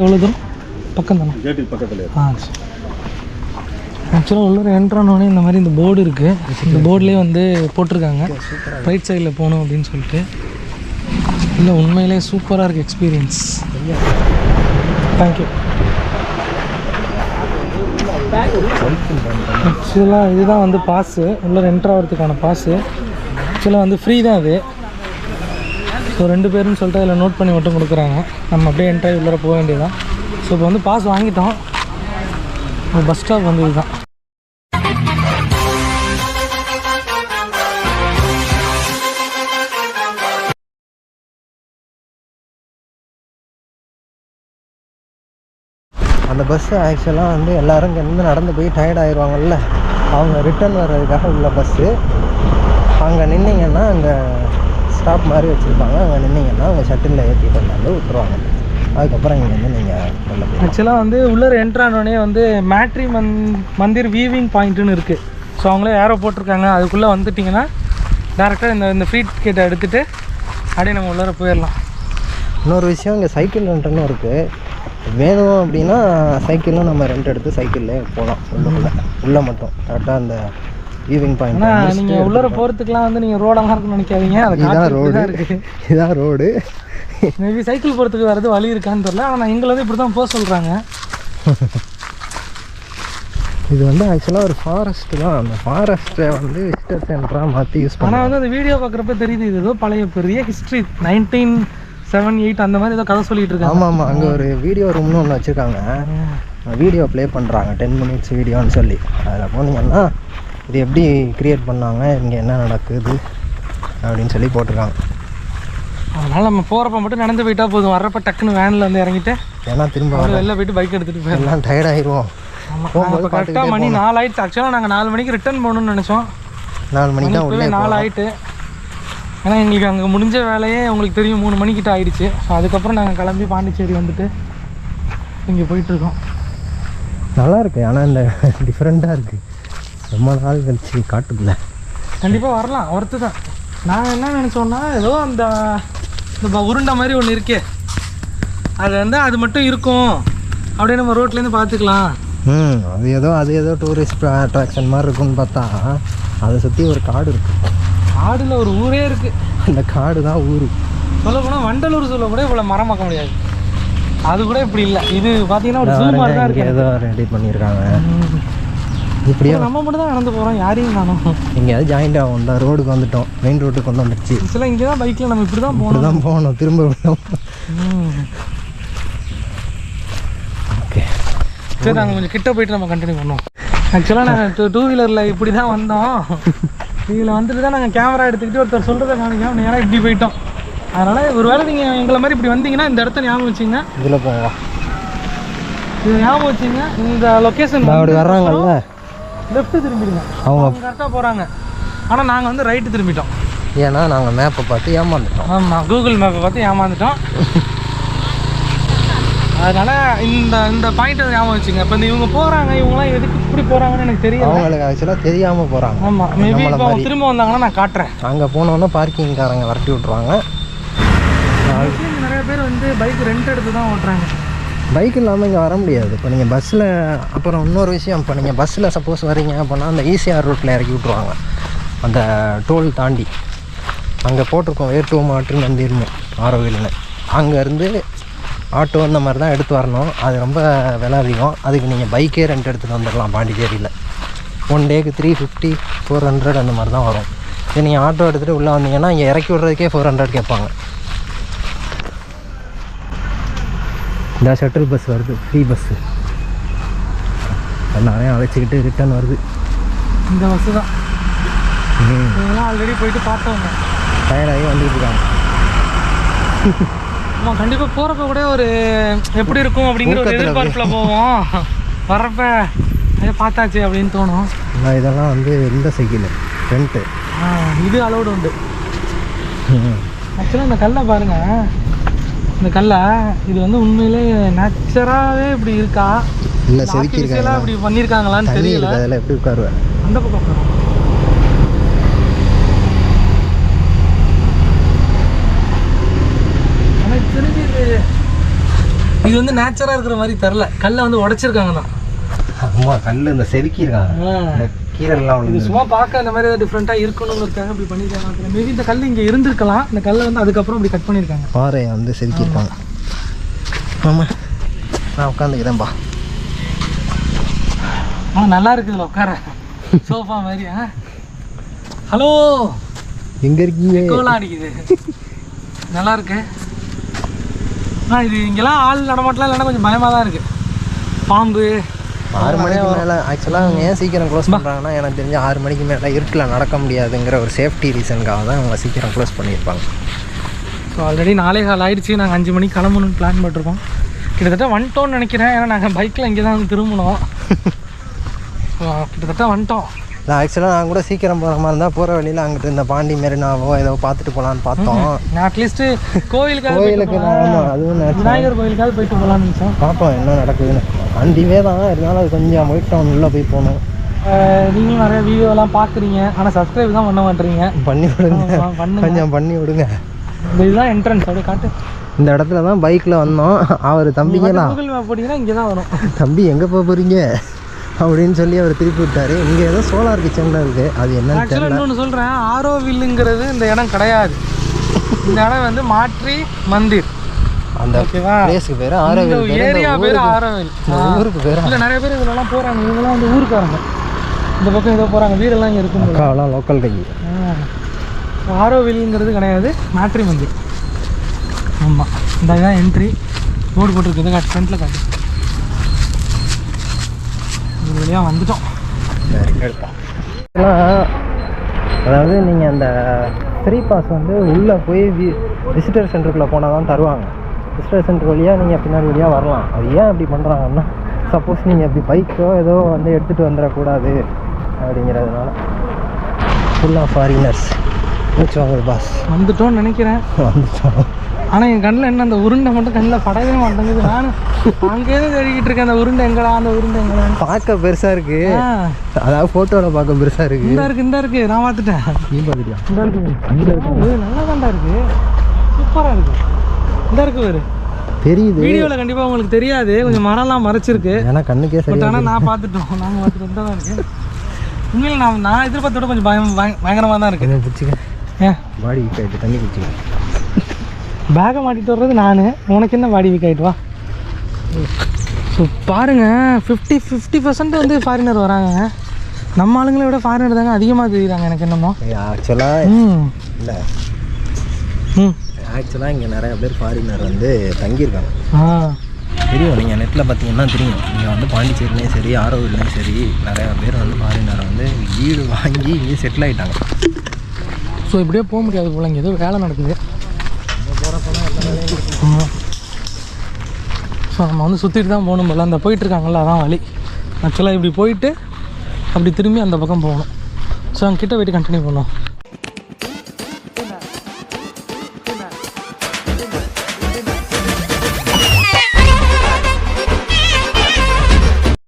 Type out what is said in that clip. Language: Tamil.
எவ்வளோ தூரம்? பக்கம் தானே? கேட்டுக்கு பக்கத்தில். ஆ சரி. ஆக்சுவலாக உள்ள என்ட்ரானோடனே இந்த மாதிரி இந்த போர்டு இருக்குது இந்த போர்ட்லேயே வந்து போட்டிருக்காங்க. ரைட் சைடில் போகணும் அப்படின்னு சொல்லிட்டு. இல்லை உண்மையிலே சூப்பராக இருக்குது எக்ஸ்பீரியன்ஸ் தேங்க்யூ ஆக்சுவலாக இதுதான் வந்து பாஸு உள்ள என்ட்ரு ஆகிறதுக்கான பாஸு ஆக்சுவலாக வந்து ஃப்ரீ தான் அது. ஸோ ரெண்டு பேருன்னு சொல்லிட்டு அதில் நோட் பண்ணி மட்டும் கொடுக்குறாங்க. நம்ம அப்படியே என்ட்ராகி உள்ளே போக வேண்டியதுதான். ஸோ இப்போ வந்து பாஸ் வாங்கிட்டோம். பஸ் ஸ்டாப் வந்து இதுதான். அந்த பஸ்ஸு ஆக்சுவலாக வந்து எல்லாரும் இங்கேருந்து நடந்து போய் டயர்ட் ஆயிடுவாங்கல்ல அவங்க ரிட்டர்ன் வர்றதுக்காக உள்ள பஸ்ஸு அங்கே நின்றிங்கன்னா அங்கே ஸ்டாப் மாதிரி வச்சுருப்பாங்க. அங்கே நின்னீங்கன்னா அவங்க ஷட்டிலில் ஏற்றி கொண்டாந்து விட்டுருவாங்க அதுக்கப்புறம் இங்கேருந்து நீங்கள் உள்ள போய் ஆக்சுவலாக வந்து உள்ளே என்ட்ரானோடனே வந்து மேட்ரி மந் மந்திர் வீவிங் பாயிண்ட்டுன்னு இருக்குது ஸோ அவங்களே ஏரோ போட்டிருக்காங்க. அதுக்குள்ளே வந்துட்டிங்கன்னா டேரெக்டாக இந்த இந்த ஃப்ரீ டிக்கெட்டை எடுத்துகிட்டு அப்படியே நம்ம உள்ளார போயிடலாம். இன்னொரு விஷயம் இங்கே சைக்கிள் ரெண்ட்டுன்னு இருக்குது வேணும் அப்படின்னா சைக்கிளும் நம்ம ரெண்ட் எடுத்து சைக்கிள்லே போகலாம். உள்ளுக்குள்ளே. உள்ளே மட்டும். கரெக்டாக அந்த ஈவிங் பாயிண்ட் ஆனால் நீங்கள் உள்ளார போகிறதுக்குலாம் வந்து நீங்கள் ரோடெல்லாம் இருக்குன்னு நினைக்காதீங்க. அது இதுதான் காட்டு ரோடு இதுதான் ரோடு மேபி சைக்கிள் போகிறதுக்கு வேறு எதுவும் வழி இருக்கான்னு தெரியல. ஆனால் எங்களை வந்து இப்படி தான் போக சொல்கிறாங்க இது வந்து ஆக்சுவலாக ஒரு ஃபாரஸ்ட் தான். அந்த ஃபாரஸ்ட்டை வந்து விசிட்டர் சென்டராக மாற்றி யூஸ் ஆனால் பண்ணாங்க வந்து அந்த வீடியோ பார்க்குறப்ப தெரியுது இது ஏதோ பழைய பெரிய ஹிஸ்ட்ரி நைன்டீன் செவன் எயிட் அந்த மாதிரி ஏதோ கதை சொல்லிட்டு இருக்காங்க. ஆமாம் ஆமாம் அங்கே ஒரு வீடியோ ரூம்னு ஒன்று வச்சுருக்காங்க. வீடியோ ப்ளே பண்ணுறாங்க டென் மினிட்ஸ் வீடியோன்னு சொல்லி. அதில் போனீங்கன்னா இது எப்படி கிரியேட் பண்ணாங்க? இங்கே என்ன நடக்குது? அப்படின்னு சொல்லி போட்டிருக்காங்க. அதனால நம்ம போகிறப்ப மட்டும் நடந்து போயிட்டா போதும். வர்றப்ப டக்குன்னு வேனில் வந்து இறங்கிட்டு ஏன்னா திரும்ப வெளில போயிட்டு பைக் எடுத்துகிட்டு போயிடலாம். டயர்ட் ஆயிடுவோம் கரெக்டாக மணி நாலு ஆயிடுச்சு. ஆக்சுவலாக நாங்கள் நாலு மணிக்கு ரிட்டர்ன் போகணும்னு நினச்சோம். நாலு மணிக்கு தான் உள்ளே நாலு ஆயிட்டு. ஏன்னா எங்களுக்கு அங்கே முடிஞ்ச வேலையே உங்களுக்கு தெரியும். மூணு மணிக்கிட்ட ஆயிடுச்சு. ஸோ அதுக்கப்புறம் நாங்கள் கிளம்பி பாண்டிச்சேரி வந்துட்டு இங்கே போயிட்டுருக்கோம் நல்லா இருக்கு. ஆனால் இந்த டிஃப்ரெண்ட்டாக இருக்குது ரொம்ப நாள் கழிச்சு காட்டுக்குள்ள. கண்டிப்பாக வரலாம் ஒருத்து தான் நாங்கள் என்ன நினச்சோன்னா ஏதோ அந்த இந்த உருண்டை மாதிரி ஒன்று இருக்கே. அது வந்து அது மட்டும் இருக்கும். அப்படியே நம்ம ரோட்லேருந்து பார்த்துக்கலாம் ம் அது ஏதோ அது ஏதோ டூரிஸ்ட் அட்ராக்ஷன் மாதிரி இருக்குன்னு பார்த்தா அதை சுற்றி ஒரு காடு இருக்குது ஆடில் ஒரு ஊரே இருக்குது அந்த காடு தான் ஊர். சொல்ல போனால் வண்டலூர் சொல்ல கூட இவ்வளோ மரம் பார்க்க முடியாது. அது கூட இப்படி இல்லை. இது பார்த்தீங்கன்னா ஒரு ஏதோ ரெடி பண்ணியிருக்காங்க. இப்படியே? நம்ம மட்டும் தான் நடந்து போகிறோம் யாரையும் காணோம். எங்கேயாவது ஜாயிண்ட் ஆகும் இந்த ரோடுக்கு வந்துட்டோம் மெயின் ரோட்டுக்கு வந்து வந்துடுச்சு ஆக்சுவலாக இங்கே தான் பைக்கில் நம்ம இப்படி தான் போகணும். தான் போகணும் திரும்ப விடணும். ம். ஓகே சரி நாங்கள் கொஞ்சம் கிட்ட போயிட்டு நம்ம கண்டினியூ பண்ணுவோம். ஆக்சுவலாக நாங்கள் டூ டூ வீலரில் இப்படி தான் வந்தோம். இதில் வந்துட்டு தான் நாங்கள் கேமரா எடுத்துக்கிட்டு ஒருத்தர் சொல்கிறத காணிக்கோம் நேராக இப்படி போயிட்டோம். அதனால் ஒருவேளை நீங்கள் எங்களை மாதிரி இப்படி வந்தீங்கன்னா இந்த இடத்த ஞாபகம் வச்சுங்க. இதில் போவோம் இது ஞாபகம் வச்சுங்க. இந்த லொக்கேஷன் அப்படி வர்றாங்கல்ல? லெஃப்ட் திரும்பிடுங்க. அவங்க கரெக்டாக போகிறாங்க ஆனால் நாங்கள் வந்து ரைட்டு திரும்பிட்டோம். ஏன்னா நாங்கள் மேப்பை பார்த்து ஏமாந்துட்டோம். ஆமாம் கூகுள் மேப்பை பார்த்து ஏமாந்துட்டோம். அதனால் இந்த இந்த பாயிண்ட்டை ஞாபகம் வச்சுங்க இப்போ இந்த இவங்க போகிறாங்க இவங்களாம் எதுக்கு இப்படி போகிறாங்கன்னு எனக்கு தெரியல. அவங்களுக்கு ஆக்சுவலாக தெரியாமல் போகிறாங்க ஆமாம் மேபி இப்போ அவங்க திரும்ப வந்தாங்கன்னா நான் காட்டுறேன். அங்கே போனோன்னே பார்க்கிங்காரங்க விரட்டி விட்ருவாங்க நிறைய பேர் வந்து பைக் ரெண்ட் எடுத்து தான் ஓட்டுறாங்க. பைக் இல்லாமல் இங்கே வர முடியாது. இப்போ நீங்கள் பஸ்ஸில் அப்புறம் இன்னொரு விஷயம் இப்போ நீங்கள் பஸ்ஸில் சப்போஸ் வரீங்க அப்படின்னா அந்த ஈசிஆர் ரூட்டில் இறக்கி விட்ருவாங்க அந்த டோல் தாண்டி. அங்கே போட்டிருக்கோம் வேட்டு மாற்று மந்திர்னு ஆரோவில்னு. அங்கேருந்து ஆட்டோ இந்த மாதிரி தான் எடுத்து வரணும். அது ரொம்ப விலை அதிகம். அதுக்கு நீங்கள் பைக்கே ரெண்ட் எடுத்துகிட்டு வந்துடலாம் பாண்டிச்சேரியில். ஒன் டேக்கு த்ரீ ஃபிஃப்டி ஃபோர் ஹண்ட்ரட் அந்த மாதிரி தான் வரும். இது நீங்கள் ஆட்டோ எடுத்துகிட்டு உள்ளே வந்தீங்கன்னா இங்கே இறக்கி விட்றதுக்கே ஃபோர் ஹண்ட்ரட் கேட்பாங்க. இந்த ஷட்டில் பஸ் வருது ஃப்ரீ பஸ்ஸு எல்லாரையும் அழைச்சிக்கிட்டு ரிட்டர்ன் வருது. இந்த பஸ்ஸு தான். இவங்களாம் ஆல்ரெடி போயிட்டு பார்த்தவங்க. டயர்டாகி வந்துட்டு இருக்காங்க. ஆமாம் கண்டிப்பாக போகிறப்ப கூட ஒரு எப்படி இருக்கும் அப்படிங்கிற ஒரு எதிர்பார்ப்பில் போவோம். வர்றப்ப ஐயோ பார்த்தாச்சு அப்படின்னு தோணும். நான் இதெல்லாம் வந்து இந்த சைக்கிள்? ரெண்ட்டு ஆ, இது அலௌடு உண்டு. ஆக்சுவலாக இந்த கல்லை பாருங்க. இந்த கல்லை இது வந்து உண்மையிலே நேச்சராகவே இப்படி இருக்கா? இல்லை செதுக்கியிருக்காங்க இப்படி பண்ணியிருக்காங்களான்னு தெரியல. அதில் எப்படி உட்காருவேன் அந்த பக்கம் உட்காருங்க. எனக்கு தெரிஞ்சு இது இது வந்து நேச்சராக இருக்கிற மாதிரி தரல கல்லை வந்து உடைச்சிருக்காங்க தான் அம்மா கல் இந்த செதுக்கியிருக்காங்க இந்த கீரெல்லாம் இது சும்மா பார்க்க இந்த மாதிரி ஏதாவது டிஃப்ரெண்ட்டாக இருக்கணுங்கிறதுக்காக இப்படி பண்ணியிருக்காங்க. மேபி இந்த கல் இங்கே இருந்திருக்கலாம். இந்த கல்லை வந்து அதுக்கப்புறம் இப்படி கட் பண்ணியிருக்காங்க. பாறையை வந்து செதுக்கியிருக்காங்க ஆமாம் நான் உட்காந்துக்கிறேன்ப்பா ஆ நல்லா இருக்குதுல உட்கார. சோஃபா மாதிரி ஆ. ஹலோ எங்கே இருக்கீங்க? கோலாம் அடிக்குது. நல்லா இருக்கு. ஆ இது இங்கெல்லாம் ஆள் நடமாட்டலாம் இல்லைன்னா கொஞ்சம் பயமாக தான் இருக்குது பாம்பு ஆறு மணிக்கு மேலே ஆக்சுவலாக அவங்க ஏன் சீக்கிரம் க்ளோஸ் பண்ணுறாங்கன்னா எனக்கு தெரிஞ்சு ஆறு மணிக்கு மேலே இருட்டில் நடக்க முடியாதுங்கிற ஒரு சேஃப்டி ரீசனுக்காக தான் அவங்க சீக்கிரம் க்ளோஸ் பண்ணியிருப்பாங்க. ஸோ ஆல்ரெடி நாளே கால் ஆயிடுச்சு. நாங்கள் அஞ்சு மணிக்கு கிளம்பணும்னு பிளான் பண்ணிருக்கோம் கிட்டத்தட்ட வந்துட்டோம்னு நினைக்கிறேன். ஏன்னா நாங்கள் பைக்கில் இங்கே தான் So, கிட்டத்தட்ட வந்துட்டோம். இல்லை ஆக்சுவலாக நான் கூட சீக்கிரம் போகிற மாதிரி இருந்தால் போகிற வழியில் அங்கிட்டு இந்த பாண்டி மெரினாவோ ஏதோ பார்த்துட்டு போகலான்னு பார்த்தோம். நான் அட்லீஸ்ட் கோயிலுக்காக கோயிலுக்கு நான் ஆமாம் அதுவும் விநாயகர் கோயிலுக்காக போயிட்டு போகலான்னு பார்ப்போம் என்ன நடக்குதுன்னு. அண்டிவே தான் இருந்தாலும் அது கொஞ்சம் ஒயிட் டவுன் உள்ளே போய் போகணும். நீங்களும் நிறைய வீடியோலாம் பார்க்குறீங்க. ஆனால் சப்ஸ்கிரைப் தான் பண்ண மாட்டீங்க பண்ணி விடுங்க. கொஞ்சம் பண்ணி விடுங்க. இதுதான் என்ட்ரன்ஸ் அப்படியே காட்டு. இந்த இடத்துல தான் பைக்கில் வந்தோம். அவர் மேப் போட்டிங்கன்னா இங்கே தான் வரும். தம்பி எங்கே போக போகிறீங்க அப்படின்னு சொல்லி அவர் திருப்பி விட்டாரு. இங்கே ஏதோ சோலார் கிச்சனில் இருக்குது அது என்னன்னு தெரியல. இன்னொன்று சொல்கிறேன் ஆரோவில்லுங்கிறது இந்த இடம் கிடையாது. இந்த இடம் வந்து மாற்றி மந்திர். அந்த பிளேஸுக்கு பேர் ஆரோவில் ஏரியா பேர் ஆரோவில் ஊருக்கு பேர்? இல்லை நிறைய பேர் இதெல்லாம் போகிறாங்க இவங்கெல்லாம் வந்து ஊருக்காரங்க. இந்த பக்கம் ஏதோ போகிறாங்க வீடெல்லாம் இங்கே இருக்கும். அக்காவெல்லாம் லோக்கல் கை. ஆரோவில்ங்கிறது கிடையாது. மேட்ரி மந்திர். ஆமாம் இந்த என்ட்ரி போர்டு போட்டிருக்குது. காட்டு ஃப்ரண்ட்டில் காட்டு. வழியாக வந்துட்டோம். அதாவது நீங்கள் அந்த ஃப்ரீ பாஸ் வந்து உள்ளே போய் வி விசிட்டர் சென்டருக்குள்ளே போனால் தான் தருவாங்க. விசிட்டர் சென்டர் வழியாக நீங்கள் பின்னாடி வழியாக வரலாம். அது ஏன் அப்படி பண்ணுறாங்கன்னா சப்போஸ் நீங்கள் இப்படி பைக்கோ ஏதோ வந்து எடுத்துகிட்டு வந்துடக்கூடாது அப்படிங்கிறதுனால. ஃபுல்லாக ஃபாரினர்ஸ் மூச்சு வாங்குது பாஸ் வந்துட்டோம்னு நினைக்கிறேன். வந்துட்டோம். ஆனால் என் கண்ணில் என்ன அந்த உருண்டை மட்டும் கண்ணில் படவே மாட்டேங்குது. நானும் அங்கேயிருந்து தேடிக்கிட்டு இருக்கேன் அந்த உருண்டை எங்கடா அந்த உருண்டை எங்கடான்னு பார்க்க பெருசாக இருக்குது ஆ, அதாவது ஃபோட்டோவில் பார்க்க பெருசாக இருக்குது இந்த இருக்கு இந்த இருக்கு நான் பார்த்துட்டேன். நீ பார்த்துட்டியா? இந்த இருக்கு நல்லா தான்டா இருக்கு. சூப்பராக இருக்கு. இந்த இருக்கு வேறு தெரியுது. வீடியோவில் கண்டிப்பாக உங்களுக்கு தெரியாது. கொஞ்சம் மரம்லாம் மறைச்சிருக்கு. ஏன்னா கண்ணுக்கே பட் ஆனால் நான் பார்த்துட்டோம். நாங்கள் பார்த்துட்டு தான் இருக்கு. உண்மையில் நான் நான் எதிர்பார்த்தோட கொஞ்சம் பயம் பயங்கரமாக தான் இருக்கு பிடிச்சிக்க. ஏன்? பாடி வீக் ஆகிட்டு தண்ணி குடிச்சிக்க. பேக்கை மாட்டிட்டு வர்றது நான். உனக்கு என்ன பாடி வீக் ஆகிட்டு வா. ஸோ பாருங்க ஃபிஃப்டி ஃபிஃப்டி பர்சன்ட் வந்து ஃபாரினர் வராங்க. நம்ம ஆளுங்களை விட ஃபாரினர் தாங்க அதிகமாக தெரியுறாங்க எனக்கு என்னமோ. ஆக்சுவலாக ம். இல்லை. ம். ஆக்சுவலாக இங்கே நிறைய பேர் ஃபாரினர் வந்து தங்கியிருக்காங்க. ஆ. தெரியும் நீங்கள் நெட்டில் பார்த்தீங்கன்னா தெரியும். இங்கே வந்து பாண்டிச்சேரிலையும் சரி ஆரோவிலையும் சரி நிறைய பேர் வந்து ஃபாரினர் வந்து வீடு வாங்கி இங்கே செட்டில் ஆகிட்டாங்க ஸோ இப்படியே போக முடியாது போல இங்கே. ஏதோ வேலை நடக்குது. ஸோ நம்ம வந்து சுற்றிட்டு தான் போகணும் போல அந்த போயிட்டுருக்காங்கல்ல அதான் வழி. ஆக்சுவலாக இப்படி போயிட்டு அப்படி திரும்பி அந்த பக்கம் போகணும். ஸோ அங்கே கிட்ட போயிட்டு கண்டினியூ பண்ணுவோம்